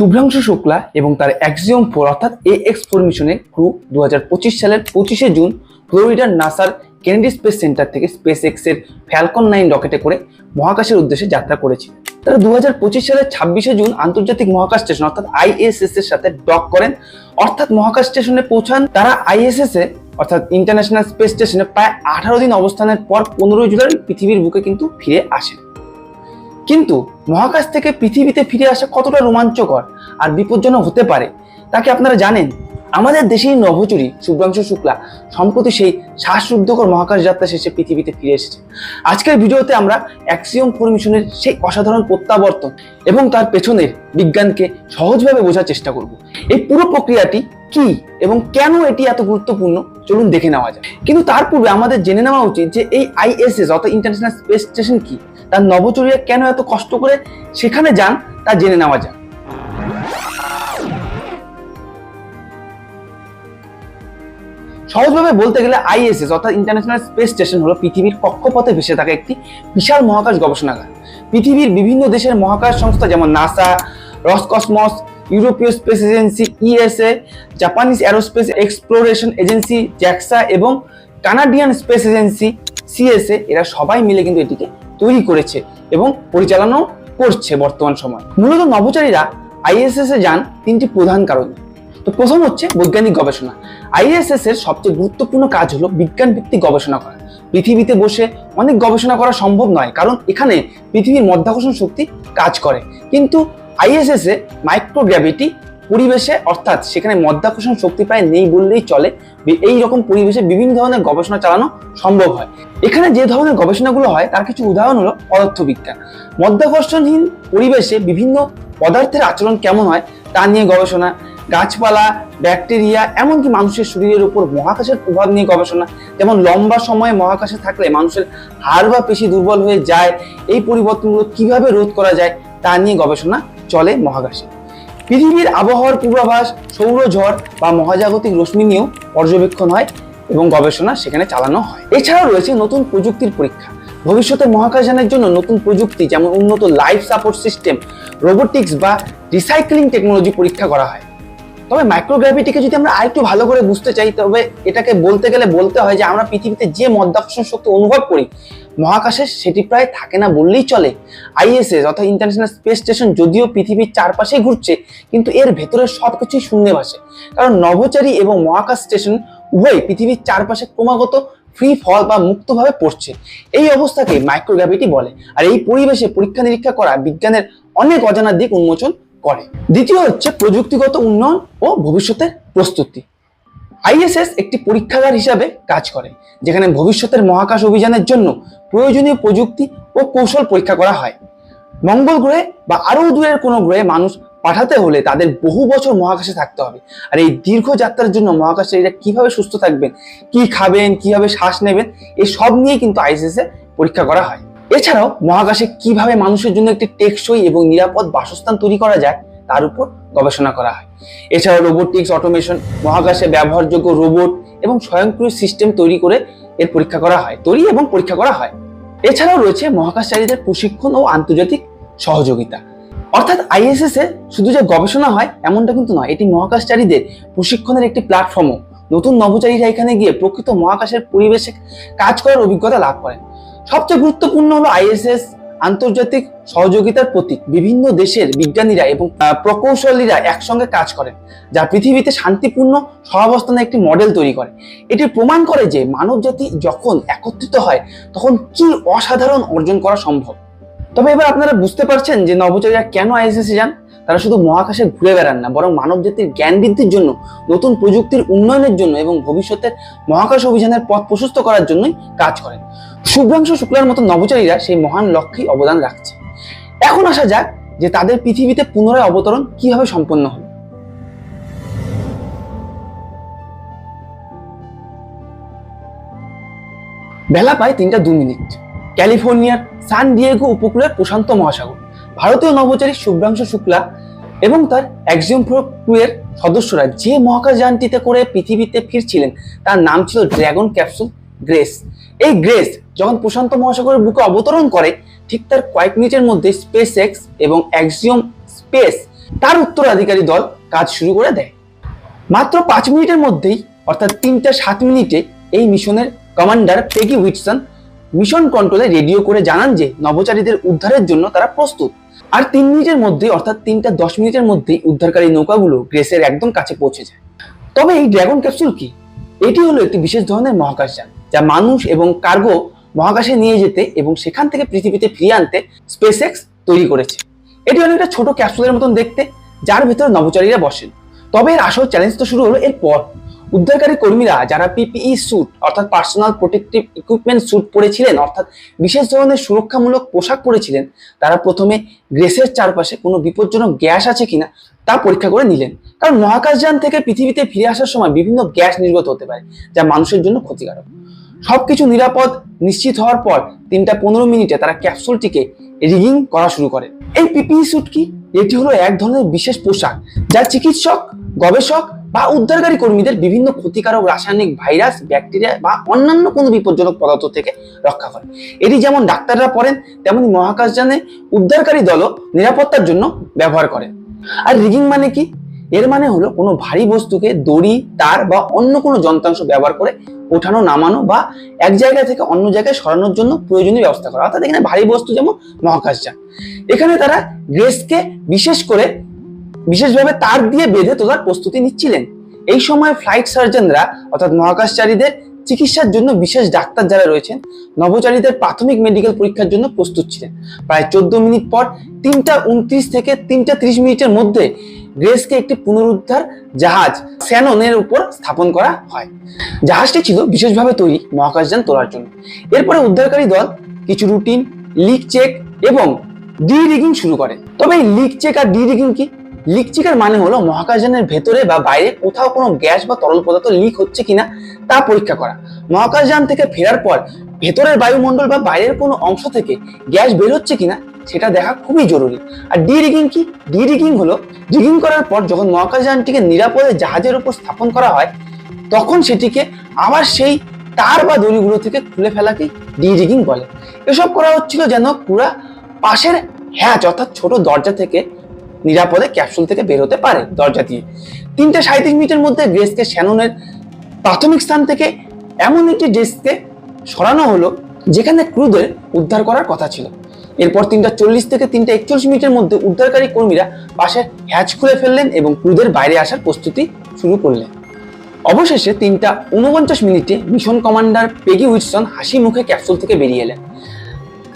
শুভ্রাংশু শুক্লা এবং তার Axiom four অর্থাৎ এ এক্স ফোর মিশনের ক্রু দু হাজার পঁচিশ সালের পঁচিশে জুন ফ্লোরিডার নাসার কেনেডি স্পেস সেন্টার থেকে স্পেস এক্সের ফ্যালকন নাইন রকেটে করে মহাকাশের উদ্দেশ্যে যাত্রা করেছে তারা দু হাজার পঁচিশ সালের ছাব্বিশে জুন আন্তর্জাতিক মহাকাশ স্টেশন অর্থাৎ আইএসএস এর সাথে ডক করেন। অর্থাৎ মহাকাশ স্টেশনে পৌঁছান তারা আইএসএস এ, অর্থাৎ ইন্টারন্যাশনাল স্পেস স্টেশনে প্রায় আঠারো দিন অবস্থানের পর পনেরোই জুলাই পৃথিবীর বুকে কিন্তু ফিরে আসেন। কিন্তু মহাকাশ থেকে পৃথিবীতে ফিরে আসা কতটা রোমাঞ্চকর আর বিপজ্জনক হতে পারে তাকে আপনারা জানেন? আমাদের দেশেই নভোচরী শুভ্রাংশু শুক্লা, সম্প্রতি সেই শ্বাসরুদ্ধকর মহাকাশ যাত্রা শেষে পৃথিবীতে ফিরে এসেছে। আজকের ভিডিওতে আমরা অ্যাক্সিওম ফোর মিশনের সেই অসাধারণ প্রত্যাবর্তন এবং তার পেছনের বিজ্ঞানকে সহজভাবে বোঝার চেষ্টা করব। এই পুরো প্রক্রিয়াটি কি এবং কেন এটি এত গুরুত্বপূর্ণ? চলুন দেখে নেওয়া যায় কিন্তু তার পূর্বে আমাদের জেনে নেওয়া উচিত যে এই আইএসএস অর্থাৎ ইন্টারন্যাশনাল স্পেস স্টেশন কি? তার নভোচরীরা কেন এত কষ্ট করে সেখানে যান তা জেনে নেওয়া যাক। সহজভাবে বলতে গেলে আইএসএস, অর্থাৎ ইন্টারন্যাশনাল স্পেস স্টেশন হলো পৃথিবীর কক্ষপথে ভেসে থাকা একটি বিশাল মহাকাশ গবেষণাগার। পৃথিবীর বিভিন্ন দেশের মহাকাশ সংস্থা যেমন নাসা রসকসমস ইউরোপীয় space agency ESA Japanese aerospace exploration agency JAXA এবং কানাডিয়ান স্পেস এজেন্সি সিএসএ এরা সবাই মিলে কিন্তু এটিকে তৈরি করেছে এবং পরিচালনা করছে বর্তমান সময়। মূলত নভোচারীরা আইএসএস এ যান তিনটি প্রধান কারণে। তো প্রথম হচ্ছে বৈজ্ঞানিক গবেষণা। আইএসএস এর সবচেয়ে গুরুত্বপূর্ণ কাজ হলো বিজ্ঞান ভিত্তিক গবেষণা করা। পৃথিবীতে বসে অনেক গবেষণা করা সম্ভব নয়, কারণ এখানে পৃথিবীর মধ্যাকর্ষণ শক্তি কাজ করে। কিন্তু আইএসএস এ মাইক্রোগ্র্যাভিটি পরিবেশে, অর্থাৎ সেখানে মধ্যাকর্ষণ শক্তি প্রায় নেই বললেই চলে এই রকম পরিবেশে বিভিন্ন ধরনের গবেষণা চালানো সম্ভব হয়। এখানে যে ধরনের গবেষণাগুলো হয়, তার কিছু উদাহরণ হলো পদার্থবিজ্ঞান। মধ্যাকর্ষণহীন পরিবেশে বিভিন্ন পদার্থের আচরণ কেমন হয়, তা নিয়ে গবেষণা, গাছপালা, ব্যাকটেরিয়া, এমনকি মানুষের শরীরের উপর মহাকাশের প্রভাব নিয়ে গবেষণা, যেমন লম্বা সময় মহাকাশে থাকলে মানুষের হাড় বা পেশি দুর্বল হয়ে যায়, এই পরিবর্তনগুলো কীভাবে রোধ করা যায়, তা নিয়ে গবেষণা চলে মহাকাশে। পৃথিবীর আবহাওয়ার পূর্বাভাস সৌরঝড় বা মহাজাগতিক রশ্মি নিয়েও পর্যবেক্ষণ হয় এবং গবেষণা সেখানে চালানো হয়। এছাড়াও রয়েছে নতুন প্রযুক্তির পরীক্ষা। ভবিষ্যতে মহাকাশযানের জন্য নতুন প্রযুক্তি যেমন উন্নত লাইফ সাপোর্ট সিস্টেম রোবোটিক্স বা রিসাইক্লিং টেকনোলজি পরীক্ষা করা হয়। তবে মাইক্রোগ্রাভিটিকে যদি আমরা আরেকটু ভালো করে বুঝতে চাই, তবে এটাকে বলতে গেলে বলতে হয় যে আমরা পৃথিবীতে যে মধ্যাকর্ষণ শক্তি অনুভব করি, মহাকাশে সেটি প্রায় থাকে না বললেই চলে। আইএসএস অর্থাৎ ইন্টারন্যাশনাল স্পেস স্টেশন যদিও পৃথিবীর চারপাশে ঘুরছে, কিন্তু এর ভেতরে সব কিছুই শূন্যে ভাসে। কারণ নভোচারী এবং মহাকাশ স্টেশন উভয় পৃথিবীর চারপাশে ক্রমাগত ফ্রি ফল বা মুক্তভাবে পড়ছে। এই অবস্থাকে মাইক্রোগ্রাভিটি বলে। আর এই পরিবেশে পরীক্ষা নিরীক্ষা করা বিজ্ঞানের অনেক অজানা দিক উন্মোচন করে। দ্বিতীয় হচ্ছে প্রযুক্তিগত উন্নয়ন ও ভবিষ্যতের প্রস্তুতি। আইএসএস একটি পরীক্ষাগার হিসাবে কাজ করে, যেখানে ভবিষ্যতের মহাকাশ অভিযানের জন্য প্রয়োজনীয় প্রযুক্তি ও কৌশল পরীক্ষা করা হয়। মঙ্গল গ্রহে বা আরও দূরের কোনো গ্রহে মানুষ পাঠাতে হলে তাদের বহু বছর মহাকাশে থাকতে হবে। আর এই দীর্ঘ যাত্রার জন্য মহাকাশচারীরা কীভাবে সুস্থ থাকবেন, কি খাবেন, কীভাবে শ্বাস নেবেন এই সব নিয়ে কিন্তু আইএসএস পরীক্ষা করা হয়। এছাড়াও মহাকাশে কীভাবে মানুষের জন্য একটি টেকসই এবং নিরাপদ বাসস্থান তৈরি করা যায়, তার উপর গবেষণা করা হয়। এছাড়াও রোবোটিক্স অটোমেশন মহাকাশে ব্যবহারযোগ্য রোবট এবং স্বয়ংক্রিয় সিস্টেম তৈরি করে এর পরীক্ষা করা হয়, তৈরি এবং পরীক্ষা করা হয়। এছাড়াও রয়েছে মহাকাশচারীদের প্রশিক্ষণ ও আন্তর্জাতিক সহযোগিতা। অর্থাৎ আইএসএস এ শুধু যে গবেষণা হয়, এমনটা কিন্তু নয়, এটি মহাকাশচারীদের প্রশিক্ষণের একটি প্ল্যাটফর্মও নতুন নভোচারীরা এখানে গিয়ে প্রকৃত মহাকাশের পরিবেশে কাজ করার অভিজ্ঞতা লাভ করেন। সবচেয়ে গুরুত্বপূর্ণ হলো আইএসএস আন্তর্জাতিক সহযোগিতার প্রতীক। বিভিন্ন দেশের বিজ্ঞানীরা এবং প্রকৌশলীরা একসঙ্গে কাজ করেন, যা পৃথিবীতে শান্তিপূর্ণ সহাবস্থানের একটি মডেল তৈরি করে। এটি প্রমাণ করে যে মানবজাতি যখন একত্রিত হয়, তখন কি অসাধারণ অর্জন করা সম্ভব। তবে এবার আপনারা বুঝতে পারছেন যে নবচারীরা কেন আইএসএসে যান। তারা শুধু মহাকাশে ঘুরে বেড়ান না, বরং মানবজাতির জ্ঞান বৃদ্ধির জন্য, নতুন প্রযুক্তির উন্নয়নের জন্য এবং ভবিষ্যতের মহাকাশ অভিযানের পথ প্রশস্ত করার জন্যই কাজ করেন। শুভ্রাংশু শুক্লার মতো নভোচারীরা সেই মহান লক্ষ্যেই অবদান রাখছে। এখন আসা যাক যে তাদের পৃথিবীতে পুনরায় অবতরণ কীভাবে সম্পন্ন হলো। বেলা পায় তিনটা দু মিনিট। ক্যালিফোর্নিয়ার সান ডিয়েগো উপকূলের প্রশান্ত মহাসাগর। ভারতীয় নভোচারী শুভ্রাংশু শুক্লা এবং তার অ্যাক্সিওম ক্রু এর সদস্যরা যে মহাকাশযানটিতে করে পৃথিবীতে ফিরছিলেন, তার নাম ছিল ড্রাগন ক্যাপসুল গ্রেস এই গ্রেস যখন প্রশান্ত মহাসাগরের বুকে অবতরণ করে, ঠিক তার কয়েক মিনিটের মধ্যে স্পেস এক্স এবং অ্যাক্সিওম স্পেস তার উত্তরাধিকারী দল কাজ শুরু করে দেয়। মাত্র পাঁচ মিনিটের মধ্যেই, অর্থাৎ তিনটা সাত মিনিটে, এই মিশনের কমান্ডার পেগি উইটসন মিশন কন্ট্রোলে রেডিও করে জানান যে নভোচারীদের উদ্ধারের জন্য তারা প্রস্তুত। আর তিন মিনিটের মধ্যে, অর্থাৎ তিনটা দশ মিনিটের মধ্যেই উদ্ধারকারী নৌকাগুলো গ্রেসের একদম কাছে পৌঁছে যায়। তবে এই ড্রাগন ক্যাপসুল কি? এটি হলো একটি বিশেষ ধরনের মহাকাশযান যা মানুষ এবং কার্গো মহাকাশে নিয়ে যেতে এবং সেখান থেকে পৃথিবীতে ফিরিয়ে আনতে স্পেসএক্স তৈরি করেছে। এটি অনেকটা ছোট ক্যাপসুলের মতন দেখতে, যার ভিতরে নভোচারীরা বসেন। তবে এর আসল চ্যালেঞ্জ তো শুরু হলো এরপর। উদ্ধারকারী কর্মীরা যারা পিপিই স্যুট অর্থাৎ পার্সোনাল প্রোটেক্টিভ ইকুইপমেন্ট স্যুট পরেছিলেন, অর্থাৎ বিশেষ ধরনের সুরক্ষামূলক পোশাক পরেছিলেন, তারা প্রথমে গ্রেসের চারপাশে কোনো বিপজ্জনক গ্যাস আছে কিনা তা পরীক্ষা করে নিলেন। কারণ মহাকাশযান থেকে পৃথিবীতে ফিরে আসার সময় বিভিন্ন গ্যাস নির্গত হতে পারে, যা মানুষের জন্য ক্ষতিকারক। সবকিছু নিরাপদ, নিশ্চিত হওয়ার পর তিনটা পনেরো মিনিটে তারা ক্যাপসুলটিকে রিগিং করা শুরু করে। এই পিপিই স্যুট কি? এটি হলো এক ধরনের বিশেষ পোশাক, যা চিকিৎসক, গবেষক বা উদ্ধারকারী কর্মীদের বিভিন্ন ক্ষতিকারক রাসায়নিক ভাইরাস, ব্যাকটেরিয়া বা অন্যান্য কোনো বিপজ্জনক পদার্থ থেকে রক্ষা করে। এটি যেমন ডাক্তাররা পড়েন, তেমনি মহাকাশযানে উদ্ধারকারী দলও নিরাপত্তার জন্য ব্যবহার করে। আর রিগিং মানে কি? এর মানে হলো কোনো ভারী বস্তুকে দড়ি, তার বা অন্য কোনো যন্ত্রাংশ ব্যবহার করে ওঠানো, নামানো বা এক জায়গা থেকে অন্য জায়গায় সরানোর জন্য প্রয়োজনীয় ব্যবস্থা করা। অর্থাৎ এখানে ভারী বস্তু যেমন মহাকাশযান এখানে তারা গ্রেসকে বিশেষ করে বিশেষভাবে তার দিয়ে বেঁধে তোলার প্রস্তুতি নিচ্ছিলেন। এই সময় ফ্লাইট সার্জনরা অর্থাৎ মহাকাশচারীদের চিকিৎসার জন্য বিশেষ ডাক্তার যারা রয়েছেন, নভোচারীদের প্রাথমিক মেডিকেল পরীক্ষার জন্য প্রস্তুত ছিলেন। প্রায় চোদ্দ মিনিট পর তিনটা উনত্রিশ থেকে তিনটা ত্রিশ মিনিটের মধ্যে গ্রেসকে একটি পুনরুদ্ধার জাহাজ স্যাননের উপর স্থাপন করা হয়। জাহাজটি ছিল বিশেষভাবে তৈরি মহাকাশযান তোলার জন্য। এরপরে উদ্ধারকারী দল কিছু রুটিন লিক চেক এবং ডি রিগিং শুরু করে। তবে এই লিক চেক আর ডি রিগিং কি? লিক চেকের মানে হলো মহাকাশযানের ভেতরে বা বাইরে কোথাও কোনো গ্যাস বা তরল পদার্থ লিক হচ্ছে কিনা তা পরীক্ষা করা। মহাকাশযান থেকে ফেরার পর ভেতরের বায়ুমণ্ডল বা বাইরের কোনো অংশ থেকে গ্যাস বের হচ্ছে কিনা সেটা দেখা খুবই জরুরি। আর ডি রিগিং কি? ডি রিগিং হলো রিগিং করার পর যখন মহাকাশযানটিকে নিরাপদে জাহাজের উপর স্থাপন করা হয়, তখন সেটিকে আবার সেই তার বা দড়িগুলো থেকে খুলে ফেলাকে ডি রিগিং বলে। এসব করা হচ্ছিল যেন পুরা পাশের হ্যাচ অর্থাৎ ছোট দরজা থেকে নিরাপদে ক্যাপসুল থেকে বের হতে পারে দরজা দিয়ে। তিনটে সাঁত্রিশ মিনিটের মধ্যে গ্রেসকে শ্যাননের প্রাথমিক স্থান থেকে এমন একটি ডেস্কে সরানো হলো যেখানে ক্রুদের উদ্ধার করার কথা ছিল। এরপর তিনটা চল্লিশ থেকে তিনটা একচল্লিশ মিনিটের মধ্যে উদ্ধারকারী কর্মীরা পাশের হ্যাচ খুলে ফেললেন এবং ক্রুদের বাইরে আসার প্রস্তুতি শুরু করলেন। অবশেষে তিনটা উনপঞ্চাশ মিনিটে মিশন কমান্ডার পেগি উইটসন হাসি মুখে ক্যাপসুল থেকে বেরিয়ে এলেন।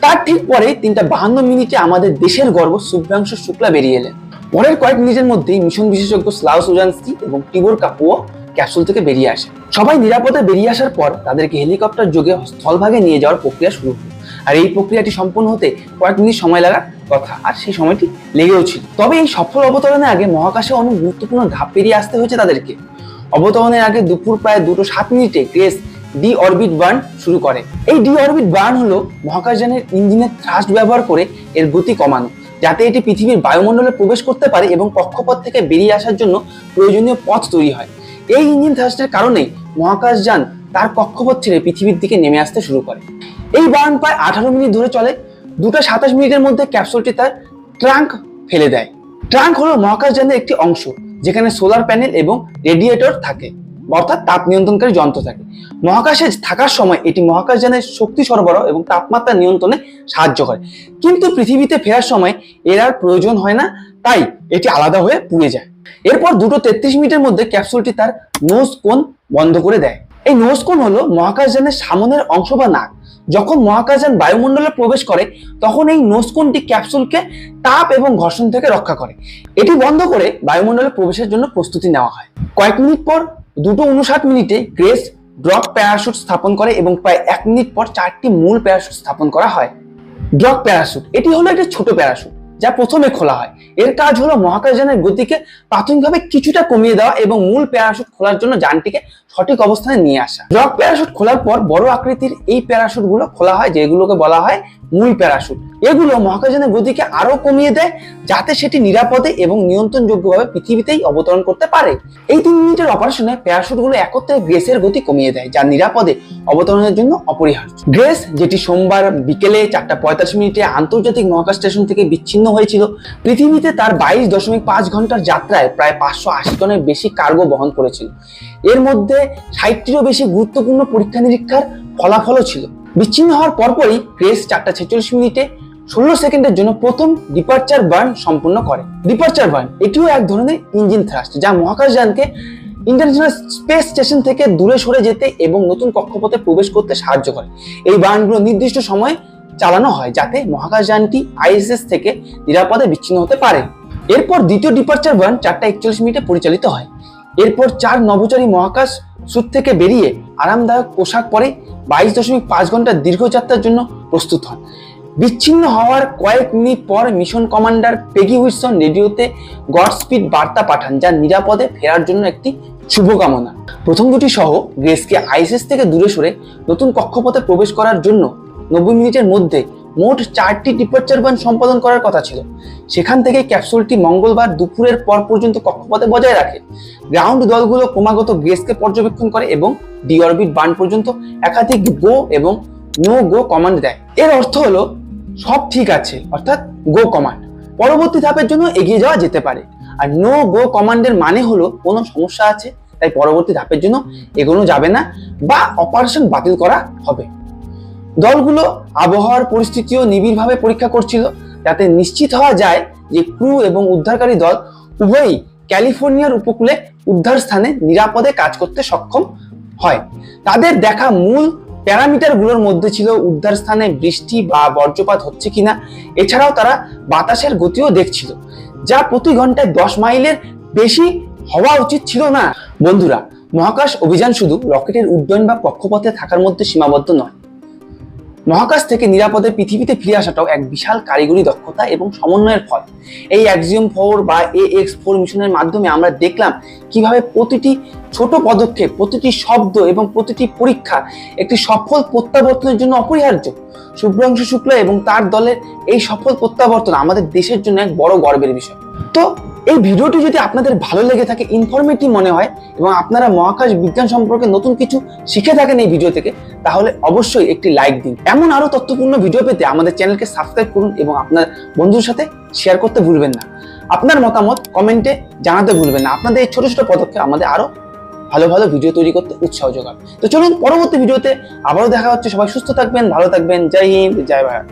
তার ঠিক পরে তিনটা বাহান্ন মিনিটে আমাদের দেশের গর্ব শুভ্রাংশু শুক্লা বেরিয়ে এলেন। পরের কয়েক মিনিটের মধ্যেই মিশন বিশেষজ্ঞ স্লাউস ওজানস্কি এবং টিবোর কাপুয়া ক্যাপসুল থেকে বেরিয়ে আসে সবাই নিরাপদে বেরিয়ে আসার পর তাদেরকে হেলিকপ্টার যোগে স্থলভাগে নিয়ে যাওয়ার প্রক্রিয়া শুরু হলো। আর এই প্রক্রিয়াটি সম্পূর্ণ হতে কয়েক মিনিট সময় লাগার কথা, আর সেই সময়টি লেগেও ছিল। তবে এই সফল অবতরণের আগে মহাকাশে অনেক গুরুত্বপূর্ণ ধাপ পেরিয়ে আসতে হয়েছে তাদেরকে। অবতরণের আগে দুপুর প্রায় দুটো সাত মিনিটে গ্রেস ডি অরবিট বার্ন শুরু করে। এই ডি অরবিট বার্ন হলো মহাকাশযানের ইঞ্জিনের থ্রাস্ট ব্যবহার করে এর গতি কমানো, যাতে এটি পৃথিবীর বায়ুমণ্ডলে প্রবেশ করতে পারে এবং কক্ষপথ থেকে বেরিয়ে আসার জন্য প্রয়োজনীয় পথ তৈরি হয়। এই ইঞ্জিন থ্রাস্টের কারণেই মহাকাশযান তার কক্ষপথ ছেড়ে পৃথিবীর দিকে নেমে আসতে শুরু করে। এই বার্ন প্রায় আঠারো মিনিট ধরে চলে, দুটো সাতাশ মিনিটের মধ্যে ক্যাপসুলটি তার ট্রাঙ্ক ফেলে দেয়। ট্রাঙ্ক হলো মহাকাশযানের একটি অংশ, যেখানে সোলার প্যানেল এবং রেডিয়েটর থাকে। অর্থাৎ তাপ নিয়ন্ত্রণকারী যন্ত্র থাকে। মহাকাশে থাকার সময় এটি মহাকাশযানের শক্তি সরবরাহ এবং তাপমাত্রা নিয়ন্ত্রণে সাহায্য করে। কিন্তু পৃথিবীতে ফেরার সময় এর আর প্রয়োজন হয় না, তাই এটি আলাদা হয়ে পুড়ে যায়। এরপর দুটো তেত্রিশ মিনিটের মধ্যে ক্যাপসুলটি তার নোজ কোন বন্ধ করে দেয়। এই নোজ কোন হলো মহাকাশযানের সামনের অংশ বা নাক। যখন মহাকাশযান বায়ুমণ্ডলে প্রবেশ করে, তখন এই নোজকোনটি ক্যাপসুলকে তাপ এবং ঘর্ষণ থেকে রক্ষা করে। এটি বন্ধ করে বায়ুমণ্ডলে প্রবেশের জন্য প্রস্তুতি নেওয়া হয়। কয়েক মিনিট পর দুটো উনষাট মিনিটে গ্রেস ড্রপ প্যারাশুট স্থাপন করে এবং প্রায় এক মিনিট পর চারটি মূল প্যারাশুট স্থাপন করা হয়। ড্রপ প্যারাশুট, এটি হলো একটি ছোট প্যারাশুট যা প্রথমে খোলা হয়। এর কাজ হলো মহাকাশযানের গতিকে প্রাথমিকভাবে কিছুটা কমিয়ে দেওয়া এবং মূল প্যারাশুট খোলার জন্য যানটিকে সঠিক অবস্থানে নিয়ে আসা। ড্রপ প্যারাশুট খোলার পর বড় আকৃতির এই প্যারাশুটগুলো খোলা হয়, যেগুলোকে বলা হয় মূল প্যারাশুট। এগুলো মহাকাশযানের গতিকে আরও কমিয়ে দেয়, যাতে সেটি নিরাপদে এবং নিয়ন্ত্রণযোগ্যভাবে পৃথিবীতেই অবতরণ করতে পারে। এই তিন মিনিটের অপারেশনে প্যারাশুটগুলো একত্রে গ্রেসের গতি কমিয়ে দেয়, যা নিরাপদে অবতরণের জন্য অপরিহার্য। গ্রেস, যেটি সোমবার বিকেলে চারটা পঁয়তাল্লিশ মিনিটে আন্তর্জাতিক মহাকাশ স্টেশন থেকে বিচ্ছিন্ন হয়েছিল, পৃথিবীতে তার বাইশ দশমিক পাঁচ ঘণ্টার যাত্রায় প্রায় পাঁচশো আশি টনের বেশি কার্গো বহন করেছিল। এর মধ্যে ষাটটিরও বেশি গুরুত্বপূর্ণ পরীক্ষা নিরীক্ষার ফলাফলও ছিল। বিচ্ছিন্ন হওয়ার পরপরই গ্রেস চারটা ছেচল্লিশ মিনিটে ষোলো সেকেন্ডের জন্য প্রথম ডিপার্চার বার্ন সম্পূর্ণ করে। ডিপার্চার বার্ন এটিও এক ধরনের ইঞ্জিন থ্রাস্ট যা মহাকাশযানকে ইন্টারন্যাশনাল স্পেস স্টেশন থেকে দূরে সরে যেতে এবং নতুন কক্ষপথে প্রবেশ করতে সাহায্য করে। এই বার্নগুলো নির্দিষ্ট সময়ে চালানো হয় যাতে মহাকাশযানটি আইএসএস থেকে নিরাপদে বিচ্ছিন্ন হতে পারে। এরপর দ্বিতীয় ডিপার্চার বার্ন চারটা একচল্লিশ মিনিটে পরিচালিত হয়। এরপর চার নভোচারী মহাকাশ সুট থেকে বেরিয়ে আরামদায়ক পোশাক পরে বাইশ দশমিক পাঁচ ঘণ্টার দীর্ঘযাত্রার জন্য প্রস্তুত হন। বিচ্ছিন্ন হওয়ার কয়েক মিনিট পর মিশন কমান্ডার পেগি উইলসন রেডিওতে গডস্পিড বার্তা পাঠান, যা নিরাপদে ফেরার জন্য একটি শুভকামনা। প্রথম দুটি সহ গ্রেসকে আইসিস থেকে দূরে সরে নতুন কক্ষপথে প্রবেশ করার জন্য নব্বই মিনিটের মধ্যে মোট চারটি ডিপার্চার বান সম্পাদন করার কথা ছিল। সেখান থেকে ক্যাপসুলটি মঙ্গলবার দুপুরের পর পর্যন্ত কক্ষপথে বজায় রাখে। গ্রাউন্ড দলগুলো ক্রমাগত গ্রেসকে পর্যবেক্ষণ করে এবং ডি অরবিট বার্ন পর্যন্ত একাধিক গো এবং নো গো কমান্ড দেয়। এর অর্থ হলো সব ঠিক আছে, অর্থাৎ গো কমান্ড পরবর্তী ধাপের জন্য এগিয়ে যাওয়া যেতে পারে। আর নো গো কমান্ডের মানে হলো কোনো সমস্যা আছে, তাই পরবর্তী ধাপের জন্য এগোনো যাবে না বা অপারেশন বাতিল করা হবে। দলগুলো আবহাওয়ার পরিস্থিতিও নিবিড়ভাবে পরীক্ষা করছিল, যাতে নিশ্চিত হওয়া যায় যে ক্রু এবং উদ্ধারকারী দল উভয়ই ক্যালিফোর্নিয়ার উপকূলে উদ্ধার স্থানে নিরাপদে কাজ করতে সক্ষম হয়। তাদের দেখা মূল প্যারামিটারগুলোর মধ্যে ছিল উদ্ধার স্থানে বৃষ্টি বা বর্জ্যপাত হচ্ছে কিনা, এছাড়াও তারা বাতাসের গতিও দেখছিল, যা প্রতি ঘন্টায় দশ মাইলের বেশি হওয়া উচিত ছিল না। বন্ধুরা, মহাকাশ অভিযান শুধু রকেটের উড্ডয়ন বা কক্ষপথে থাকার মধ্যে সীমাবদ্ধ নয় মহাকাশ থেকে নিরাপদে পৃথিবীতে ফিরে আসাটাও এক বিশাল কারিগরি দক্ষতা এবং সমন্বয়ের ফল। এই অ্যাক্সিওম ফোর বা এ এক্স ফোর মিশনের মাধ্যমে আমরা দেখলাম কীভাবে প্রতিটি ছোট পদক্ষেপ, প্রতিটি শব্দ এবং প্রতিটি পরীক্ষা একটি সফল প্রত্যাবর্তনের জন্য অপরিহার্য। শুভ্রাংশু শুক্ল এবং তার দলের এই সফল প্রত্যাবর্তন আমাদের দেশের জন্য এক বড় গর্বের বিষয়। তো এই ভিডিওটি যদি আপনাদের ভালো লেগে থাকে ইনফরমেটিভ মনে হয় এবং আপনারা মহাকাশ বিজ্ঞান সম্পর্কে নতুন কিছু শিখে থাকেন এই ভিডিও থেকে, তাহলে অবশ্যই একটি লাইক দিন। এমন আরও তথ্যপূর্ণ ভিডিও পেতে আমাদের চ্যানেলকে সাবস্ক্রাইব করুন এবং আপনার বন্ধুর সাথে শেয়ার করতে ভুলবেন না। আপনার মতামত কমেন্টে জানাতে ভুলবেন না। আপনাদের এই ছোট ছোট পদক্ষেপ আমাদের আরও ভালো ভালো ভিডিও তৈরি করতে উৎসাহ যোগাবে। তো চলুন, পরবর্তী ভিডিওতে আবারও দেখা হচ্ছে। সবাই সুস্থ থাকবেন, ভালো থাকবেন। জয় হিন্দ, জয় ভারত।